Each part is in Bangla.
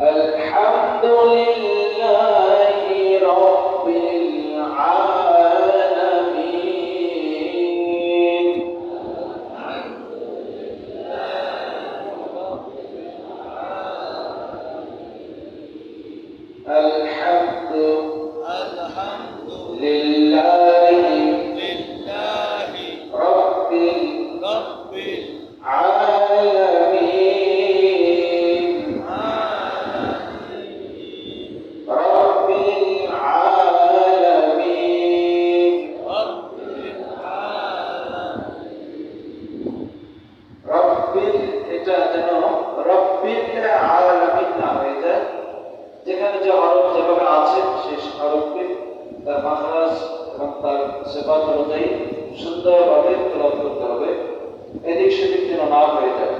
Hello. Uh -huh. এখানে যে হরফ যেভাবে আছে, সেই হরফকে তার মাখারাজ এবং তার সেবাত অনুযায়ী সুন্দরভাবে তুলন করতে হবে। এদিক সেদিক যেন না হয়ে যায়।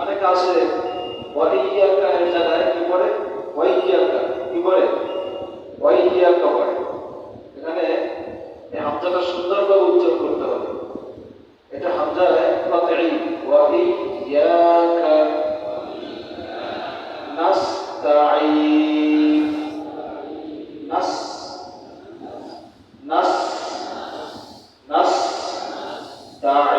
অনেক আছে ওয়াইয়াকা এর জায়গায় কি পড়ে ওয়াইয়াকা কি পড়ে ওয়াইয়াকা পড়ে এখানে এই হামজাটা সুন্দরভাবে উচ্চারণ করতে হবে এটা হামজায় ওয়াইয়াকা da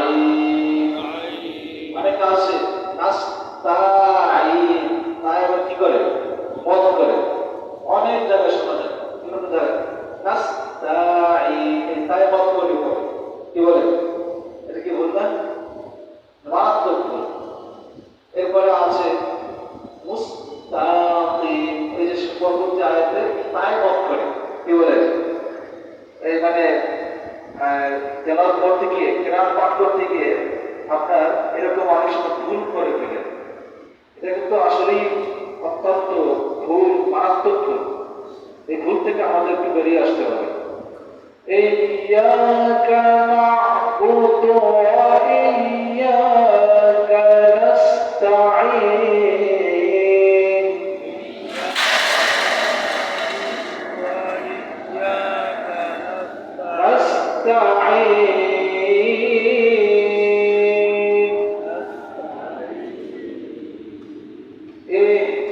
এরকম অনেক সময় ভুল করে থাকে। এটা কিন্তু আসলেই অত্যন্ত ভুল, মারাত্মক ভুল। এই ভুল থেকে আমাদের একটু বেরিয়ে আসতে হবে। এই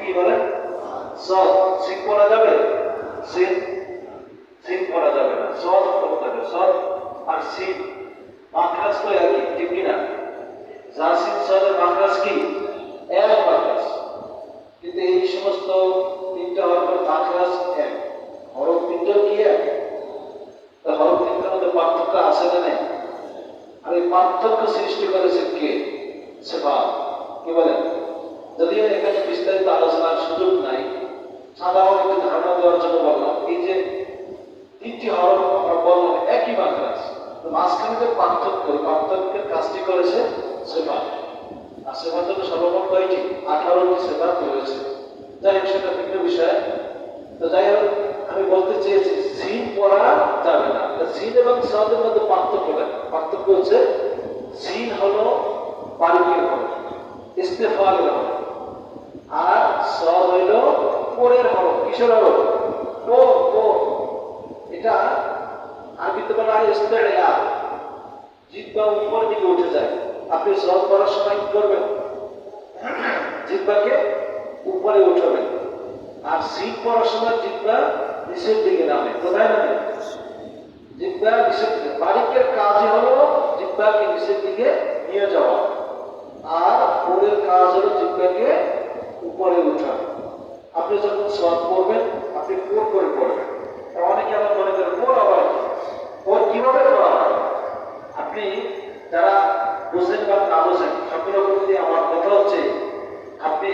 কি বলে? সিং যাবে? সিন। পড়া যাবে না। হবে আর মাখরাজ তো একই ঠিক কিনা? সদের কি? এক কিন্তু এই সমস্ত তিনটা হরফের মাখরাজ এক। হরফ তিনটা কি এক? হরফ তিনটার মধ্যে পার্থক্য আছে না আর এই পার্থক্য সৃষ্টি করেছে কে? সেবা কি বলেন যদিও এখানে বিস্তারিত আলোচনার সুযোগ নাই সাধারণ একটু ধারণা দেওয়ার জন্য বললাম, এই যে তিনটি হরফ আমরা বললাম, একই মাদ্রাস তো মাঝখানে যে পার্থক্য পার্থক্যের কাজটি করেছে সেবা আর সেবার জন্য সর্বমোট কয়টি আঠারোটি সেবা রয়েছে। যাই হোক, সেটা ভিন্ন বিষয়। তো যাই হোক, আমি বলতে চেয়েছি, সিন পড়া যাবে না। সিন এবং সদের মধ্যে পার্থক্যটা, পার্থক্য হচ্ছে, সিন হলো বারিকের হরফ। ইস্তেফালের হরফ আর সদ হইল পরের হরফ কিসের হরফ। ও ও এটা আরবিতে বলা হয় ইস্তেলা জিব্বা উপর দিকে উঠে যায়। আপনি সদ করার সময় কি করবেন? জিব্বাকে উপরে উঠাবেন। আর সিট পড়ার সময় জিব্বা নিচের দিকে নামে। কোথায় নামে? জিব্বা নিচের দিকে। বারিকের কাজই হলো জিব্বাকে নিচের দিকে নিয়ে যাওয়া। আর পরের কাজ হলো জিব্বাকে উপরে উঠানো। আপনি যখন সব করবেন আপনি কোর করে পড়বেন তা অনেকে আবার মনে করেন কোর আবার কি? কোর কীভাবে করা হয় আপনি যারা বোঝেন বা না বোঝেন সকলের প্রতি আমার কথা হচ্ছে আপনি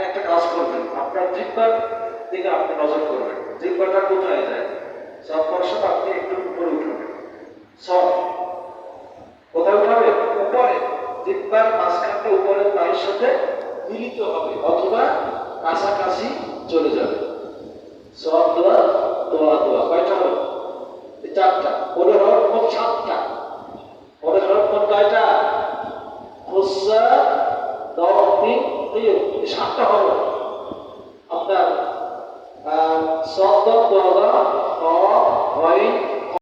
একটা কাজ করবেন আপনার জিব্বার দিকে আপনি নজর করবেন জিব্বাটা কোথায় যায় সব পরশন আপনি একটু উপরে উঠাবেন সব কোথায় উঠাবে উপরে জিব্বার মাঝখানটা উপরের পায়ের সাথে মিলিত হবে অথবা কাছাকাছি চলে যাবে সব দোয়া দোয়া দোয়া কয়টা হলো এই